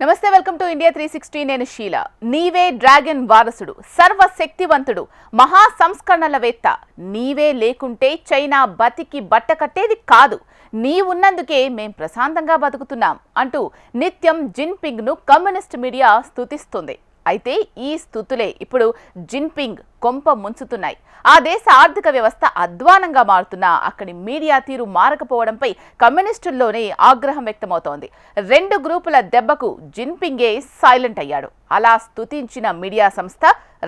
నమస్తే welcome to India three sixty. నేను షీల. నీవే డ్రాగన్ వారసుడు సర్వశక్తివంతుడు మహా సంస్కరణలవేత్త నీవే లేకుంటే చైనా బతికి బట్ట కట్టేది కాదు. నీవున్నందుకే మేం ప్రశాంతంగా బతుకుతున్నాం అంటూ నిత్యం జిన్పింగ్ను కమ్యూనిస్ట్ మీడియా స్థుతిస్తుంది అయితే ఈ స్థుతులే ఇప్పుడు జిన్పింగ్ కొంప ముంచుతున్నాయి. ఆ దేశ ఆర్థిక వ్యవస్థ అధ్వానంగా మారుతున్నా అక్కడి మీడియా తీరు మారకపోవడంపై కమ్యూనిస్టుల్లోనే ఆగ్రహం వ్యక్తమవుతోంది. రెండు గ్రూపుల దెబ్బకు జిన్పింగే సైలెంట్ అయ్యాడు. అలా స్తుతించిన మీడియా సంస్థ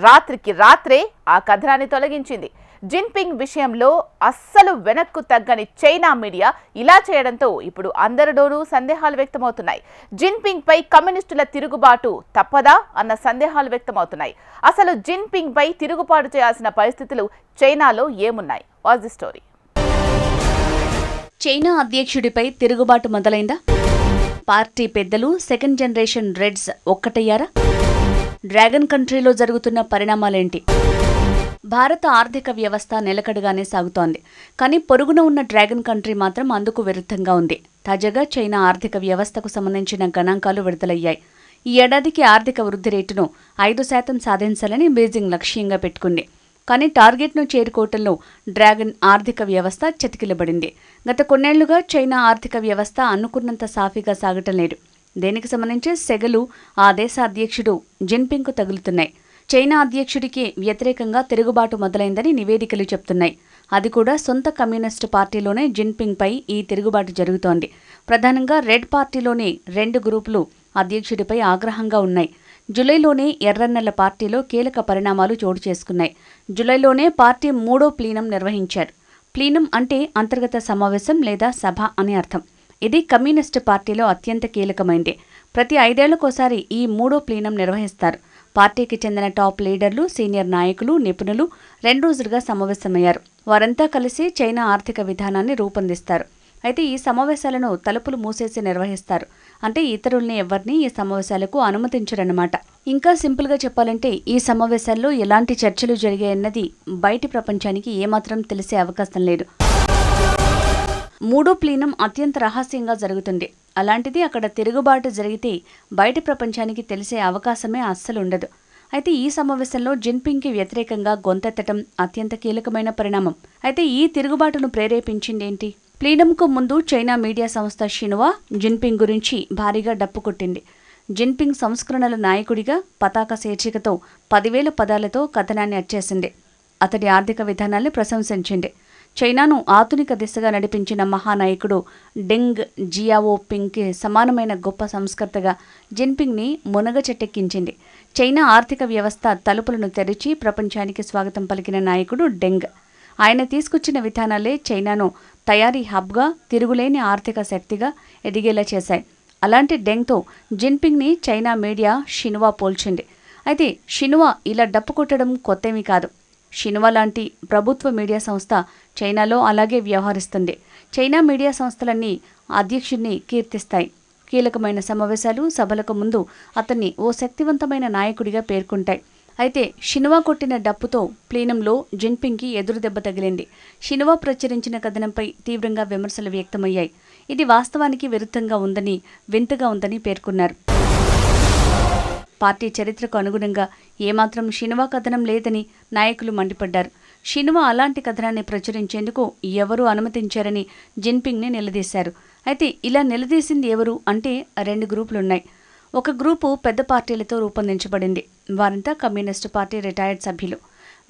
రాత్రికి రాత్రే ఆ కథనాన్ని తొలగించింది. జిన్పింగ్ విషయంలో అస్సలు వెనక్కు తగ్గని చైనా మీడియా ఇలా చేయడంతో ఇప్పుడు అందరిలోనూ సందేహాలు వ్యక్తమవుతున్నాయి. జిన్పింగ్ పై కమ్యూనిస్టుల తిరుగుబాటు తప్పదా అన్న సందేహాలు వ్యక్తమవుతున్నాయి. అసలు జిన్పింగ్ పై తిరుగు తిరుగుబాటు చేయాల్సిన పరిస్థితులు చైనాలో ఏమున్నాయి? Was the story. చైనా అధ్యక్షుడిపై తిరుగుబాటు మొదలైందా? పార్టీ పెద్దలు సెకండ్ జనరేషన్ రెడ్స్ ఒక్కటయ్యారా? డ్రాగన్ కంట్రీలో జరుగుతున్న పరిణామాలేంటి? భారత ఆర్థిక వ్యవస్థ నిలకడగానే సాగుతోంది. కానీ పొరుగున ఉన్న డ్రాగన్ కంట్రీ మాత్రం అందుకు విరుద్ధంగా ఉంది. తాజాగా చైనా ఆర్థిక వ్యవస్థకు సంబంధించిన గణాంకాలు విడుదలయ్యాయి. ఈ ఏడాదికి ఆర్థిక వృద్ధి రేటును ఐదు శాతం సాధించాలని బీజింగ్ లక్ష్యంగా పెట్టుకుంది. కానీ టార్గెట్ను చేరుకోవటంలో డ్రాగన్ ఆర్థిక వ్యవస్థ చతికిలబడింది. గత కొన్నేళ్ళుగా చైనా ఆర్థిక వ్యవస్థ అనుకున్నంత సాఫీగా సాగటం లేదు. దీనికి సంబంధించి సెగలు ఆ దేశ అధ్యక్షుడు జిన్పింగ్కు తగులుతున్నాయి. చైనా అధ్యక్షుడికి వ్యతిరేకంగా తిరుగుబాటు మొదలైందని నివేదికలు చెప్తున్నాయి. అది కూడా సొంత కమ్యూనిస్టు పార్టీలోనే జిన్పింగ్పై ఈ తిరుగుబాటు జరుగుతోంది. ప్రధానంగా రెడ్ పార్టీలోని రెండు గ్రూపులు అధ్యక్షుడిపై ఆగ్రహంగా ఉన్నాయి. జులైలోనే ఎర్రన్నెల పార్టీలో కీలక పరిణామాలు చోటు చేసుకున్నాయి. జులైలోనే పార్టీ మూడో ప్లీనం నిర్వహించారు. ప్లీనం అంటే అంతర్గత సమావేశం లేదా సభ అని అర్థం. ఇది కమ్యూనిస్టు పార్టీలో అత్యంత కీలకమైంది. ప్రతి ఐదేళ్ళకోసారి ఈ మూడో ప్లీనం నిర్వహిస్తారు. పార్టీకి చెందిన టాప్ లీడర్లు సీనియర్ నాయకులు నిపుణులు రెండు రోజులుగా సమావేశమయ్యారు. వారంతా కలిసి చైనా ఆర్థిక విధానాన్ని రూపొందిస్తారు. అయితే ఈ సమావేశాలను తలుపులు మూసేసి నిర్వహిస్తారు. అంటే ఇతరుల్ని ఎవరిని ఈ సమావేశాలకు అనుమతించరన్నమాట. ఇంకా సింపుల్గా చెప్పాలంటే ఈ సమావేశాల్లో ఎలాంటి చర్చలు జరిగాయన్నది బయటి ప్రపంచానికి ఏమాత్రం తెలిసే అవకాశం లేదు. మూడో ప్లీనం అత్యంత రహస్యంగా జరుగుతుంది. అలాంటిది అక్కడ తిరుగుబాటు జరిగితే బయటి ప్రపంచానికి తెలిసే అవకాశమే అస్సలు ఉండదు. అయితే ఈ సమావేశంలో జిన్పింగ్కి వ్యతిరేకంగా గొంతెత్తటం అత్యంత కీలకమైన పరిణామం. అయితే ఈ తిరుగుబాటును ప్రేరేపించిందేంటి? ప్లీనంకు ముందు చైనా మీడియా సంస్థ షినువా జిన్పింగ్ గురించి భారీగా డప్పు కొట్టింది. జిన్పింగ్ సంస్కరణల నాయకుడిగా పతాక శీర్షికతో పదివేల పదాలతో కథనాన్ని అచ్చేసింది అతడి ఆర్థిక విధానాన్ని ప్రశంసించింది. చైనాను ఆధునిక దిశగా నడిపించిన మహానాయకుడు డెంగ్ జియావోపింగ్కి సమానమైన గొప్ప సంస్కర్తగా జిన్పింగ్ని మునగ చెట్టెక్కించింది. చైనా ఆర్థిక వ్యవస్థ తలుపులను తెరిచి ప్రపంచానికి స్వాగతం పలికిన నాయకుడు డెంగ్. ఆయన తీసుకొచ్చిన విధానాలే చైనాను తయారీ హబ్గా తిరుగులేని ఆర్థిక శక్తిగా ఎదిగేలా చేశాయి. అలాంటి డెంగ్తో జిన్పింగ్ని చైనా మీడియా షినువా పోల్చింది. అయితే షినువా ఇలా డప్పు కొట్టడం కొత్తేమీ కాదు. షినువా లాంటి ప్రభుత్వ మీడియా సంస్థ చైనాలో అలాగే వ్యవహరిస్తుంది. చైనా మీడియా సంస్థలన్నీ అధ్యక్షుడిని కీర్తిస్తాయి. కీలకమైన సమావేశాలు సభలకు ముందు అతన్ని ఓ శక్తివంతమైన నాయకుడిగా పేర్కొంటాయి. అయితే షినువా కొట్టిన డప్పుతో ప్లీనంలో జిన్పింగ్కి ఎదురు దెబ్బ తగిలింది. షినువా ప్రచురించిన కథనంపై తీవ్రంగా విమర్శలు వ్యక్తమయ్యాయి. ఇది వాస్తవానికి విరుద్ధంగా ఉందని వింతగా ఉందని పేర్కొన్నారు. పార్టీ చరిత్రకు అనుగుణంగా ఏమాత్రం షినువా కథనం లేదని నాయకులు మండిపడ్డారు. షినువా అలాంటి కథనాన్ని ప్రచురించేందుకు ఎవరూ అనుమతించారని జిన్పింగ్ని నిలదీశారు. అయితే ఇలా నిలదీసింది ఎవరు అంటే రెండు గ్రూపులున్నాయి. ఒక గ్రూపు పెద్ద పార్టీలతో రూపొందించబడింది. వారంతా కమ్యూనిస్టు పార్టీ రిటైర్డ్ సభ్యులు.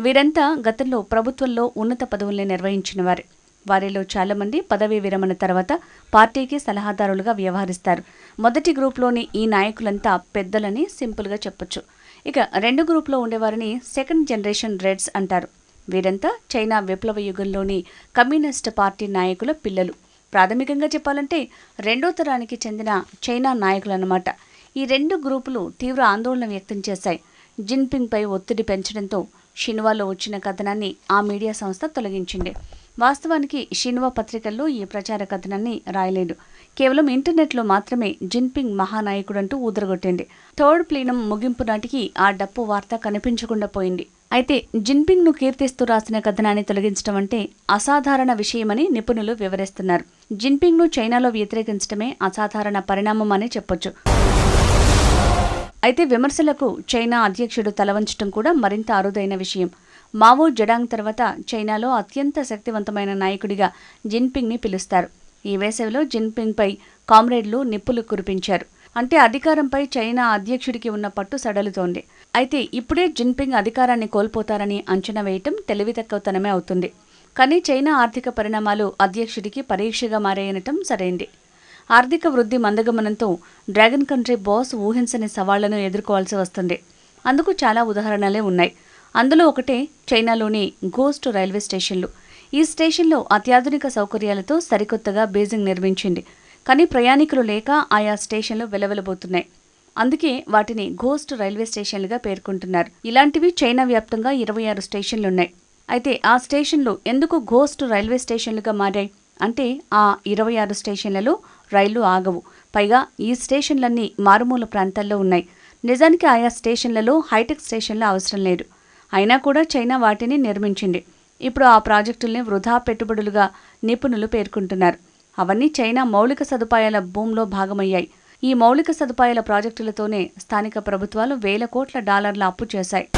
వీరంతా గతంలో ప్రభుత్వంలో ఉన్నత పదవుల్ని నిర్వహించిన వారు. వారిలో చాలామంది పదవీ విరమణ తర్వాత పార్టీకి సలహాదారులుగా వ్యవహరిస్తారు. మొదటి గ్రూప్లోని ఈ నాయకులంతా పెద్దలని సింపుల్గా చెప్పొచ్చు. ఇక రెండు గ్రూప్లో ఉండేవారిని సెకండ్ జనరేషన్ రెడ్స్ అంటారు. వీరంతా చైనా విప్లవ యుగంలోని కమ్యూనిస్ట్ పార్టీ నాయకుల పిల్లలు. ప్రాథమికంగా చెప్పాలంటే రెండో తరానికి చెందిన చైనా నాయకులన్నమాట. ఈ రెండు గ్రూపులు తీవ్ర ఆందోళన వ్యక్తం చేశాయి. జిన్పింగ్పై ఒత్తిడి పెంచడంతో షిన్వాలో వచ్చిన కథనాన్ని ఆ మీడియా సంస్థ తొలగించింది. వాస్తవానికి షిన్వా పత్రికల్లో ఈ ప్రచార కథనాన్ని రాయలేదు. కేవలం ఇంటర్నెట్లో మాత్రమే జిన్పింగ్ మహానాయకుడంటూ ఊదరగొట్టింది. థర్డ్ ప్లీనం ముగింపు నాటికి ఆ డప్పు వార్త కనిపించకుండా పోయింది. అయితే జిన్పింగ్ను కీర్తిస్తూ రాసిన కథనాన్ని తొలగించడం అంటే అసాధారణ విషయమని నిపుణులు వివరిస్తున్నారు. జిన్పింగ్ను చైనాలో వ్యతిరేకించడమే అసాధారణ పరిణామం అనే చెప్పొచ్చు. అయితే విమర్శలకు చైనా అధ్యక్షుడు తలవంచడం కూడా మరింత అరుదైన విషయం. మావో జడాంగ్ తర్వాత చైనాలో అత్యంత శక్తివంతమైన నాయకుడిగా జిన్పింగ్ని పిలుస్తారు. ఈ వేసవిలో జిన్పింగ్పై కామ్రేడ్లు నిప్పులు కురిపించారు. అంటే అధికారంపై చైనా అధ్యక్షుడికి ఉన్న పట్టు సడలుతోంది. అయితే ఇప్పుడే జిన్పింగ్ అధికారాన్ని కోల్పోతారని అంచనా వేయటం తెలివితక్కువతనమే అవుతుంది. కానీ చైనా ఆర్థిక పరిణామాలు అధ్యక్షుడికి పరీక్షగా మారేయనటం సరైంది. ఆర్థిక వృద్ధి మందగమనంతో డ్రాగన్ కంట్రీ బాస్ ఊహించని సవాళ్ళను ఎదుర్కోవాల్సి వస్తుంది. అందుకు చాలా ఉదాహరణలే ఉన్నాయి. అందులో ఒకటే చైనాలోని గోస్ట్ రైల్వే స్టేషన్లు. ఈ స్టేషన్లో అత్యాధునిక సౌకర్యాలతో సరికొత్తగా బీజింగ్ నిర్మించింది. కానీ ప్రయాణికులు లేక ఆయా స్టేషన్లు వెలవెలబోతున్నాయి. అందుకే వాటిని ఘోస్ట్ రైల్వే స్టేషన్లుగా పేర్కొంటున్నారు. ఇలాంటివి చైనా వ్యాప్తంగా ఇరవై ఆరు స్టేషన్లున్నాయి. అయితే ఆ స్టేషన్లు ఎందుకు ఘోస్ట్ రైల్వే స్టేషన్లుగా మారాయి? అంటే ఆ ఇరవై ఆరు స్టేషన్లలో రైళ్ళు ఆగవు. పైగా ఈ స్టేషన్లన్నీ మారుమూల ప్రాంతాల్లో ఉన్నాయి. నిజానికి ఆయా స్టేషన్లలో హైటెక్ స్టేషన్లు అవసరం లేదు. అయినా కూడా చైనా వాటిని నిర్మించింది. ఇప్పుడు ఆ ప్రాజెక్టుల్ని వృధా పెట్టుబడులుగా నిపుణులు పేర్కొంటున్నారు. అవన్నీ చైనా మౌలిక సదుపాయాల భూమిలో భాగమయ్యాయి. ఈ మౌలిక సదుపాయాల ప్రాజెక్టులతోనే స్థానిక ప్రభుత్వాలు వేల కోట్ల డాలర్ల అప్పు చేశాయి.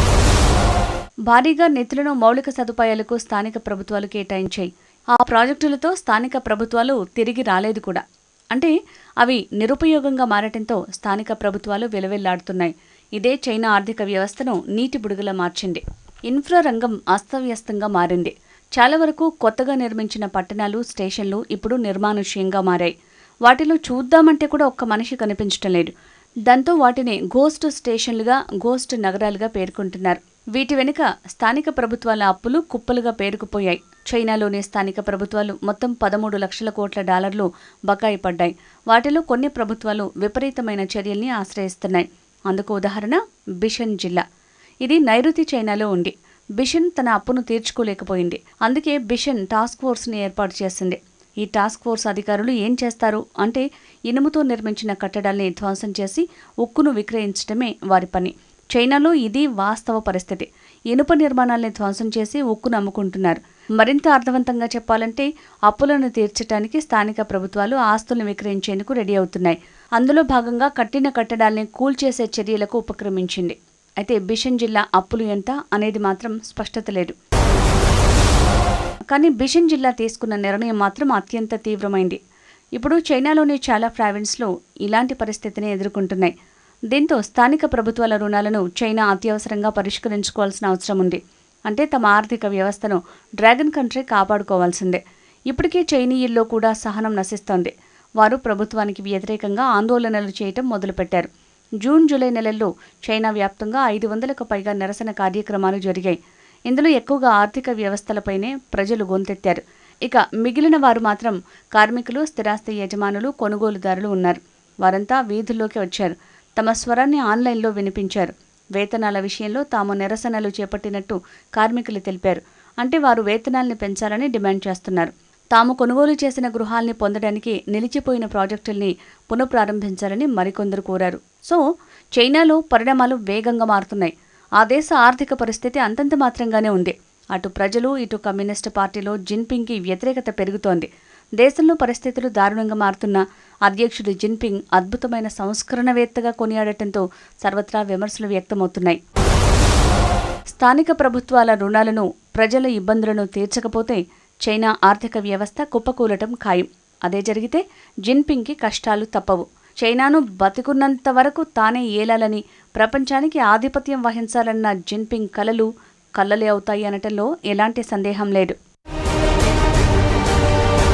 భారీగా నిధులను మౌలిక సదుపాయాలకు స్థానిక ప్రభుత్వాలు కేటాయించాయి. ఆ ప్రాజెక్టులతో స్థానిక ప్రభుత్వాలు తిరిగి రాలేదు కూడా. అంటే అవి నిరుపయోగంగా మారటంతో స్థానిక ప్రభుత్వాలు వెలువెల్లాడుతున్నాయి. ఇదే చైనా ఆర్థిక వ్యవస్థను నీటి బుడుగులా మార్చింది. ఇన్ఫ్రా రంగం అస్తవ్యస్తంగా మారింది. చాలా వరకు కొత్తగా నిర్మించిన పట్టణాలు స్టేషన్లు ఇప్పుడు నిర్మానుష్యంగా మారాయి. వాటిలో చూద్దామంటే కూడా ఒక్క మనిషి కనిపించటం లేదు. దాంతో వాటిని గోస్ట్ స్టేషన్లుగా గోస్ట్ నగరాలుగా పేర్కొంటున్నారు. వీటి వెనుక స్థానిక ప్రభుత్వాల అప్పులు కుప్పలుగా పేరుకుపోయాయి. చైనాలోని స్థానిక ప్రభుత్వాలు మొత్తం పదమూడు లక్షల కోట్ల డాలర్లు బకాయి పడ్డాయి. వాటిలో కొన్ని ప్రభుత్వాలు విపరీతమైన చర్యల్ని ఆశ్రయిస్తున్నాయి. అందుకు ఉదాహరణ బిషన్ జిల్లా. ఇది నైరుతి చైనాలో ఉంది. బిషన్ తన అప్పును తీర్చుకోలేకపోయింది. అందుకే బిషన్ టాస్క్ ఫోర్స్ని ఏర్పాటు చేసింది. ఈ టాస్క్ ఫోర్స్ అధికారులు ఏం చేస్తారు అంటే ఇనుముతో నిర్మించిన కట్టడాల్ని ధ్వంసం చేసి ఉక్కును విక్రయించడమే వారి పని. చైనాలో ఇది వాస్తవ పరిస్థితి. ఇనుప నిర్మాణాల్ని ధ్వంసం చేసి ఉక్కును అమ్ముకుంటున్నారు మరింత అర్థవంతంగా చెప్పాలంటే అప్పులను తీర్చడానికి స్థానిక ప్రభుత్వాలు ఆస్తులను విక్రయించేందుకు రెడీ అవుతున్నాయి. అందులో భాగంగా కట్టిన కట్టడాల్ని కూల్చేసే చర్యలకు ఉపక్రమించింది. అయితే బిషన్ జిల్లా అప్పులు ఎంత అనేది మాత్రం స్పష్టత లేదు. కానీ బిషన్ జిల్లా తీసుకున్న నిర్ణయం మాత్రం అత్యంత తీవ్రమైంది. ఇప్పుడు చైనాలోని చాలా ప్రావిన్స్లో ఇలాంటి పరిస్థితిని ఎదుర్కొంటున్నాయి. దీంతో స్థానిక ప్రభుత్వాల రుణాలను చైనా అత్యవసరంగా పరిష్కరించుకోవాల్సిన అవసరం ఉంది. అంటే తమ ఆర్థిక వ్యవస్థను డ్రాగన్ కంట్రీ కాపాడుకోవాల్సిందే. ఇప్పటికే చైనీయుల్లో కూడా సహనం నశిస్తోంది. వారు ప్రభుత్వానికి వ్యతిరేకంగా ఆందోళనలు చేయటం మొదలుపెట్టారు. జూన్ జూలై నెలల్లో చైనా వ్యాప్తంగా ఐదు వందలకు పైగా నిరసన కార్యక్రమాలు జరిగాయి. ఇందులో ఎక్కువగా ఆర్థిక వ్యవస్థలపైనే ప్రజలు గొంతెత్తారు. ఇక మిగిలిన వారు మాత్రం కార్మికులు స్థిరాస్తి యజమానులు కొనుగోలుదారులు ఉన్నారు. వారంతా వీధుల్లోకి వచ్చారు. తమ స్వరాన్ని ఆన్లైన్లో వినిపించారు. వేతనాల విషయంలో తాము నిరసనలు చేపట్టినట్టు కార్మికులు తెలిపారు. అంటే వారు వేతనాల్ని పెంచాలని డిమాండ్ చేస్తున్నారు. తాము కొనుగోలు చేసిన గృహాల్ని పొందడానికి నిలిచిపోయిన ప్రాజెక్టుల్ని పునఃప్రారంభించాలని మరికొందరు కోరారు. సో చైనాలో పరిణామాలు వేగంగా మారుతున్నాయి. ఆ దేశ ఆర్థిక పరిస్థితి అంతంత మాత్రంగానే ఉంది. అటు ప్రజలు ఇటు కమ్యూనిస్టు పార్టీలో జిన్పింగ్కి వ్యతిరేకత పెరుగుతోంది. దేశంలో పరిస్థితులు దారుణంగా మారుతున్న అధ్యక్షుడు జిన్పింగ్ అద్భుతమైన సంస్కరణవేత్తగా కొనియాడటంతో సర్వత్రా విమర్శలు వ్యక్తమవుతున్నాయి. స్థానిక ప్రభుత్వాల రుణాలను ప్రజల ఇబ్బందులను తీర్చకపోతే చైనా ఆర్థిక వ్యవస్థ కుప్పకూలటం ఖాయం. అదే జరిగితే జిన్పింగ్కి కష్టాలు తప్పవు. చైనాను బతికున్నంత వరకు తానే ఏలాలని ప్రపంచానికి ఆధిపత్యం వహించాలన్న జిన్పింగ్ కలలు కల్లలే అవుతాయి అనటంలో ఎలాంటి సందేహం లేదు.